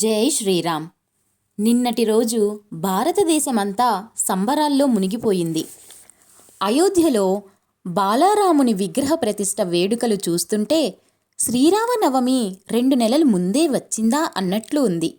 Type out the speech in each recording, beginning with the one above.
జై శ్రీరామ్. నిన్నటి రోజు భారతదేశమంతా సంబరాల్లో మునిగిపోయింది. అయోధ్యలో బాలారాముని విగ్రహ ప్రతిష్ఠ వేడుకలు చూస్తుంటే శ్రీరామనవమి రెండు నెలలు ముందే వచ్చిందా అన్నట్లు ఉంది.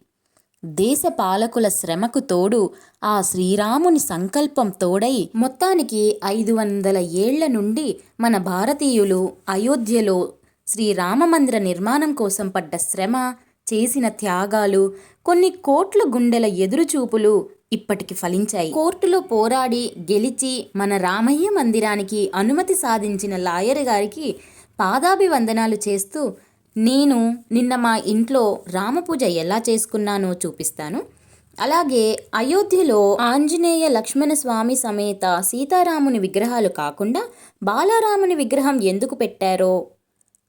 దేశ పాలకుల శ్రమకు తోడు ఆ శ్రీరాముని సంకల్పం తోడై మొత్తానికి ఐదు వందల ఏళ్ళ నుండి మన భారతీయులు అయోధ్యలో శ్రీరామ మందిర నిర్మాణం కోసం పడ్డ శ్రమ చేసిన త్యాగాలు కొన్ని కోట్ల గుండెల ఎదురుచూపులు ఇప్పటికి ఫలించాయి. కోర్టులో పోరాడి గెలిచి మన రామయ్య మందిరానికి అనుమతి సాధించిన లాయర్ గారికి పాదాభివందనాలు చేస్తూ నేను నిన్న మా ఇంట్లో రామపూజ ఎలా చేసుకున్నానో చూపిస్తాను. అలాగే అయోధ్యలో ఆంజనేయ లక్ష్మణ స్వామి సమేత సీతారాముని విగ్రహాలు కాకుండా బాలారాముని విగ్రహం ఎందుకు పెట్టారో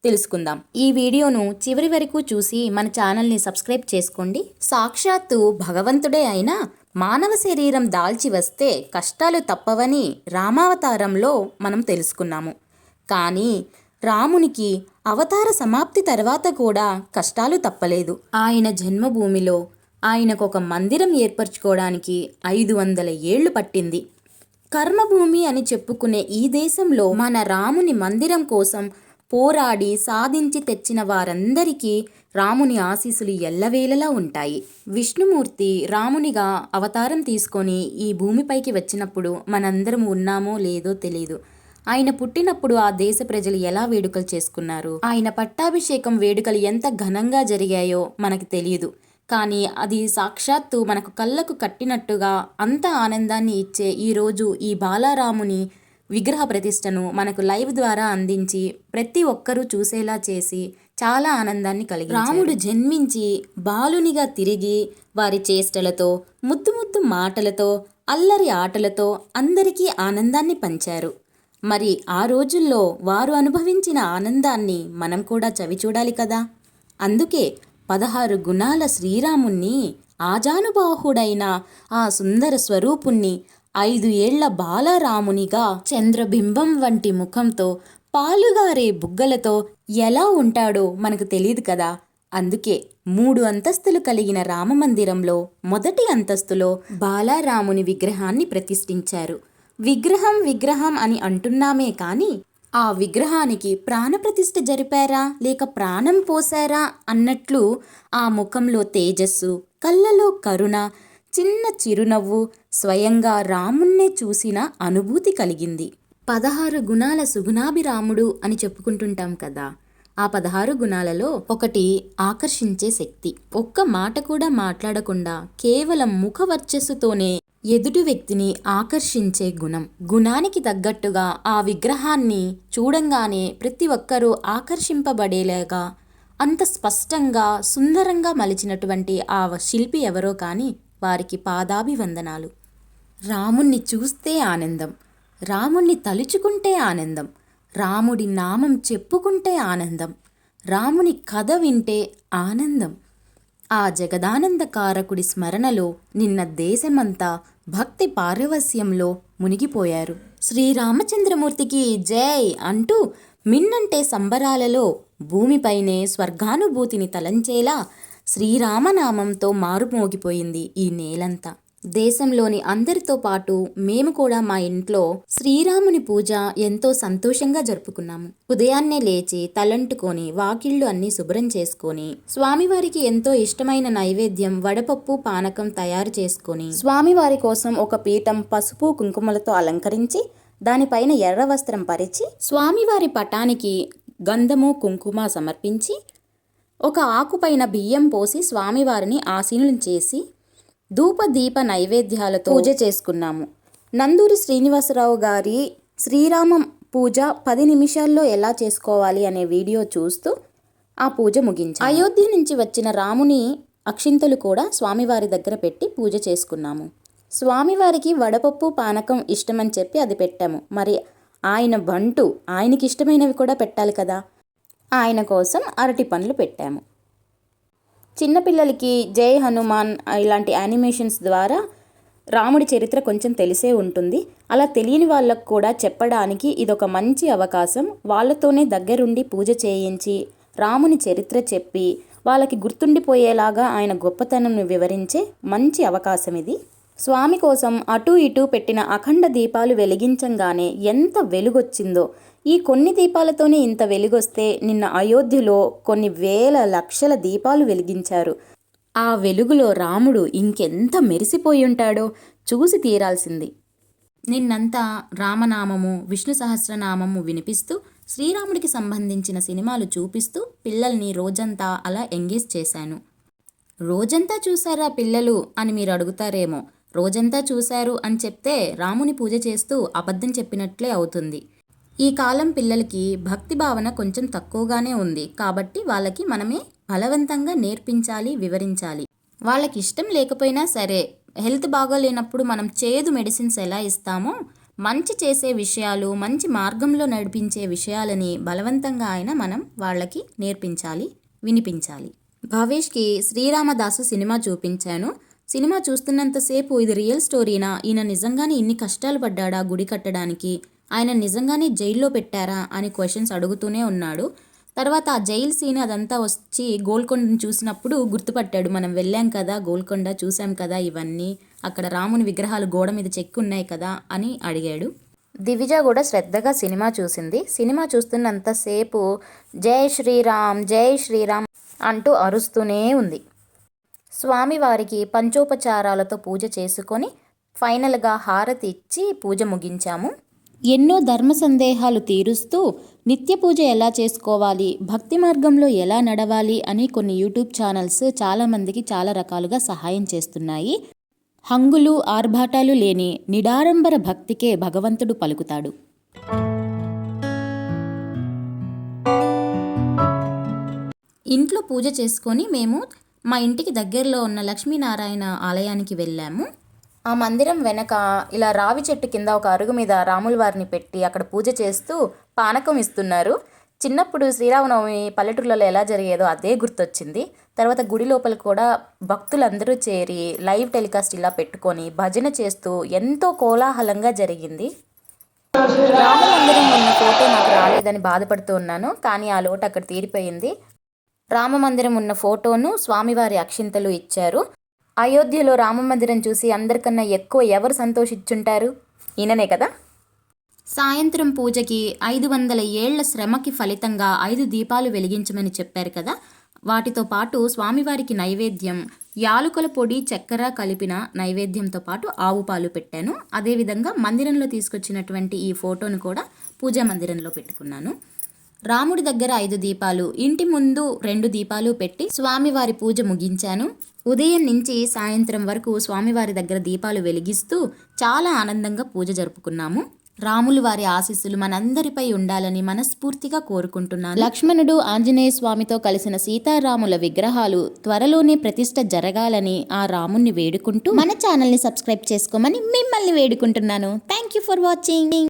తెలుసుకుందాం. ఈ వీడియోను చివరి వరకు చూసి మన ఛానల్ని సబ్స్క్రైబ్ చేసుకోండి. సాక్షాత్తు భగవంతుడే అయినా మానవ శరీరం దాల్చి వస్తే కష్టాలు తప్పవని రామావతారంలో మనం తెలుసుకున్నాము. కానీ రామునికి అవతార సమాప్తి తర్వాత కూడా కష్టాలు తప్పలేదు. ఆయన జన్మభూమిలో ఆయనకు ఒక మందిరం ఏర్పరచుకోవడానికి ఐదు వందల ఏళ్ళు పట్టింది. కర్మభూమి అని చెప్పుకునే ఈ దేశంలో మన రాముని మందిరం కోసం పోరాడి సాధించి తెచ్చిన వారందరికీ రాముని ఆశీస్సులు ఎల్లవేళలా ఉంటాయి. విష్ణుమూర్తి రామునిగా అవతారం తీసుకొని ఈ భూమిపైకి వచ్చినప్పుడు మనందరం ఉన్నామో లేదో తెలియదు ఆయన పుట్టినప్పుడు ఆ దేశ ప్రజలు ఎలా వేడుకలు చేసుకున్నారు? ఆయన పట్టాభిషేకం వేడుకలు ఎంత ఘనంగా జరిగాయో మనకు తెలియదు కానీ అది సాక్షాత్తు మనకు కళ్ళకు కట్టినట్టుగా అంత ఆనందాన్ని ఇచ్చే ఈరోజు ఈ బాలారాముని విగ్రహ ప్రతిష్టను మనకు లైవ్ ద్వారా అందించి ప్రతి ఒక్కరూ చూసేలా చేసి చాలా ఆనందాన్ని కలిగి రాముడు జన్మించి బాలునిగా తిరిగి వారి చేష్టలతో ముద్దు ముద్దు మాటలతో అల్లరి ఆటలతో అందరికీ ఆనందాన్ని పంచారు. మరి ఆ రోజుల్లో వారు అనుభవించిన ఆనందాన్ని మనం కూడా చవి చూడాలి కదా? అందుకే పదహారు గుణాల శ్రీరాముణ్ణి ఆజానుబాహుడైన ఆ సుందర స్వరూపుణ్ణి ఐదు ఏళ్ళ బాలరామునిగా చంద్రబింబం వంటి ముఖంతో పాలుగారే బుగ్గలతో ఎలా ఉంటాడో మనకు తెలియదు కదా. అందుకే మూడు అంతస్తులు కలిగిన రామమందిరంలో మొదటి అంతస్తులో బాలారాముని విగ్రహాన్ని ప్రతిష్ఠించారు. విగ్రహం విగ్రహం అని అంటున్నామే కానీ ఆ విగ్రహానికి ప్రాణప్రతిష్ఠ జరిపారా? లేక ప్రాణం పోసారా అన్నట్లు ఆ ముఖంలో తేజస్సు కళ్ళలో కరుణ చిన్న చిరునవ్వు స్వయంగా రాముణ్ణే చూసిన అనుభూతి కలిగింది. పదహారు గుణాల సుగుణాభిరాముడు అని చెప్పుకుంటుంటాం కదా ఆ పదహారు గుణాలలో ఒకటి ఆకర్షించే శక్తి. ఒక్క మాట కూడా మాట్లాడకుండా కేవలం ముఖ వర్చస్సుతోనే ఎదుటి వ్యక్తిని ఆకర్షించే గుణం. గుణానికి తగ్గట్టుగా ఆ విగ్రహాన్ని చూడంగానే ప్రతి ఒక్కరూ ఆకర్షింపబడేలాగా అంత స్పష్టంగా సుందరంగా మలిచినటువంటి ఆ శిల్పి ఎవరో కానీ వారికి పాదాభివందనాలు. రాముణ్ణి చూస్తే ఆనందం. రాముణ్ణి తలుచుకుంటే ఆనందం. రాముడి నామం చెప్పుకుంటే ఆనందం. రాముని కథ వింటే ఆనందం. ఆ జగదానందకారకుడి స్మరణలో నిన్న దేశమంతా భక్తి పారవస్యంలో మునిగిపోయారు. శ్రీరామచంద్రమూర్తికి జై అంటూ మిన్నంటే సంబరాలలో భూమిపైనే స్వర్గానుభూతిని తలంచేలా శ్రీరామనామంతో మారుమోగిపోయింది ఈ నేలంతా. దేశంలోని అందరితో పాటు మేము కూడా మా ఇంట్లో శ్రీరాముని పూజ ఎంతో సంతోషంగా జరుపుకున్నాము. ఉదయాన్నే లేచి తలంటుకొని వాకిళ్ళు అన్ని శుభ్రం చేసుకొని స్వామివారికి ఎంతో ఇష్టమైన నైవేద్యం వడపప్పు పానకం తయారు చేసుకొని స్వామివారి కోసం ఒక పీఠం పసుపు కుంకుమలతో అలంకరించి దానిపైన ఎర్ర వస్త్రం పరిచి స్వామివారి పటానికి గంధము కుంకుమ సమర్పించి ఒక ఆకుపైన బియ్యం పోసి స్వామివారిని ఆశీనులు చేసి ధూపదీప నైవేద్యాలతో పూజ చేసుకున్నాము. నందూరి శ్రీనివాసరావు గారి శ్రీరామం పూజ పది నిమిషాల్లో ఎలా చేసుకోవాలి అనే వీడియో చూస్తూ ఆ పూజ ముగించాం అయోధ్య నుంచి వచ్చిన రాముని అక్షింతలు కూడా స్వామివారి దగ్గర పెట్టి పూజ చేసుకున్నాము. స్వామివారికి వడపప్పు పానకం ఇష్టమని చెప్పి అది పెట్టాము. మరి ఆయన బంటు ఆయనకి ఇష్టమైనవి కూడా పెట్టాలి కదా. ఆయన కోసం అరటి పండ్లు పెట్టాము. చిన్నపిల్లలకి జై హనుమాన్ ఇలాంటి యానిమేషన్స్ ద్వారా రాముడి చరిత్ర కొంచెం తెలిసే ఉంటుంది. అలా తెలియని వాళ్ళకు కూడా చెప్పడానికి ఇదొక మంచి అవకాశం. వాళ్ళతోనే దగ్గరుండి పూజ చేయించి రాముని చరిత్ర చెప్పి వాళ్ళకి గుర్తుండిపోయేలాగా ఆయన గొప్పతనం వివరించే మంచి అవకాశం ఇది. స్వామి కోసం అటూ ఇటూ పెట్టిన అఖండ దీపాలు వెలిగించంగానే ఎంత వెలుగొచ్చిందో. ఈ కొన్ని దీపాలతోనే ఇంత వెలుగొస్తే నిన్న అయోధ్యలో కొన్ని వేల లక్షల దీపాలు వెలిగించారు. ఆ వెలుగులో రాముడు ఇంకెంత మెరిసిపోయి ఉంటాడో చూసి తీరాల్సింది. నిన్నంతా రామనామము విష్ణు సహస్రనామము వినిపిస్తూ శ్రీరాముడికి సంబంధించిన సినిమాలు చూపిస్తూ పిల్లల్ని రోజంతా అలా ఎంగేజ్ చేశాను. రోజంతా చూసారా పిల్లలు అని మీరు అడుగుతారేమో. రోజంతా చూశారు అని చెప్తే రాముని పూజ చేస్తూ అబద్ధం చెప్పినట్లే అవుతుంది. ఈ కాలం పిల్లలకి భక్తి భావన కొంచెం తక్కువగానే ఉంది. కాబట్టి వాళ్ళకి మనమే బలవంతంగా నేర్పించాలి వివరించాలి. వాళ్ళకి ఇష్టం లేకపోయినా సరే హెల్త్ బాగోలేనప్పుడు మనం చేదు మెడిసిన్స్ ఎలా ఇస్తామో మంచి చేసే విషయాలు మంచి మార్గంలో నడిపించే విషయాలని బలవంతంగా ఆయన మనం వాళ్ళకి నేర్పించాలి వినిపించాలి. భావేష్కి శ్రీరామదాసు సినిమా చూపించాను. సినిమా చూస్తున్నంతసేపు ఇది రియల్ స్టోరీనా? ఈయన నిజంగానే ఇన్ని కష్టాలు పడ్డాడా గుడి కట్టడానికి? ఆయన నిజంగానే జైల్లో పెట్టారా? అని క్వశ్చన్స్ అడుగుతూనే ఉన్నాడు. తర్వాత ఆ జైల్ సీన్ అదంతా వచ్చి గోల్కొండను చూసినప్పుడు గుర్తుపట్టాడు. మనం వెళ్ళాం కదా గోల్కొండ చూసాం కదా ఇవన్నీ. అక్కడ రాముని విగ్రహాలు గోడ మీద చెక్కి ఉన్నాయి కదా అని అడిగాడు. దివిజ కూడా శ్రద్ధగా సినిమా చూసింది. సినిమా చూస్తున్నంతసేపు జై శ్రీరామ్ జై శ్రీరామ్ అంటూ అరుస్తూనే ఉంది. స్వామివారికి పంచోపచారాలతో పూజ చేసుకొని ఫైనల్గా హారతి ఇచ్చి పూజ ముగించాము. ఎన్నో ధర్మ సందేహాలు తీరుస్తూ నిత్య పూజ ఎలా చేసుకోవాలి భక్తి మార్గంలో ఎలా నడవాలి అని కొన్ని యూట్యూబ్ ఛానల్స్ చాలామందికి చాలా రకాలుగా సహాయం చేస్తున్నాయి. హంగులు ఆర్భాటాలు లేని నిడారంబర భక్తికే భగవంతుడు పలుకుతాడు. ఇంట్లో పూజ చేసుకొని మేము మా ఇంటికి దగ్గరలో ఉన్న లక్ష్మీనారాయణ ఆలయానికి వెళ్ళాము. ఆ మందిరం వెనక ఇలా రావి చెట్టు కింద ఒక అరుగు మీద రాముల వారిని పెట్టి అక్కడ పూజ చేస్తూ పానకం ఇస్తున్నారు. చిన్నప్పుడు శ్రీరామనవమి పల్లెటూర్లలో ఎలా జరిగేదో అదే గుర్తొచ్చింది. తర్వాత గుడి లోపల కూడా భక్తులందరూ చేరి లైవ్ టెలికాస్ట్ ఇలా పెట్టుకొని భజన చేస్తూ ఎంతో కోలాహలంగా జరిగింది. రామ మందిరం ఉన్న ఫోటో నాకు రాలేదని బాధపడుతూ ఉన్నాను. కానీ ఆ లోటు అక్కడ తీరిపోయింది. రామ మందిరం ఉన్న ఫోటోను స్వామివారి అక్షింతలు ఇచ్చారు. అయోధ్యలో రామ మందిరం చూసి అందరికన్నా ఎక్కువ ఎవరు సంతోషించుంటారు? ఈయననే కదా? సాయంత్రం పూజకి ఐదు వందల ఏళ్ళ శ్రమకి ఫలితంగా ఐదు దీపాలు వెలిగించమని చెప్పారు కదా? వాటితో పాటు స్వామివారికి నైవేద్యం యాలుకల పొడి చక్కెర కలిపిన నైవేద్యంతో పాటు ఆవు పాలు పెట్టాను. అదేవిధంగా మందిరంలో తీసుకొచ్చినటువంటి ఈ ఫోటోను కూడా పూజా మందిరంలో పెట్టుకున్నాను. రాముడి దగ్గర ఐదు దీపాలు ఇంటి ముందు రెండు దీపాలు పెట్టి స్వామివారి పూజ ముగించాను. ఉదయం నుంచి సాయంత్రం వరకు స్వామివారి దగ్గర దీపాలు వెలిగిస్తూ చాలా ఆనందంగా పూజ జరుపుకున్నాము. రాములు వారి ఆశీస్సులు మనందరిపై ఉండాలని మనస్ఫూర్తిగా కోరుకుంటున్నాను. లక్ష్మణుడు ఆంజనేయ స్వామితో కలిసిన సీతారాముల విగ్రహాలు త్వరలోనే ప్రతిష్ట జరగాలని ఆ రాముణ్ణి వేడుకుంటూ మన ఛానల్ని సబ్స్క్రైబ్ చేసుకోమని మిమ్మల్ని వేడుకుంటున్నాను. Thank you for watching.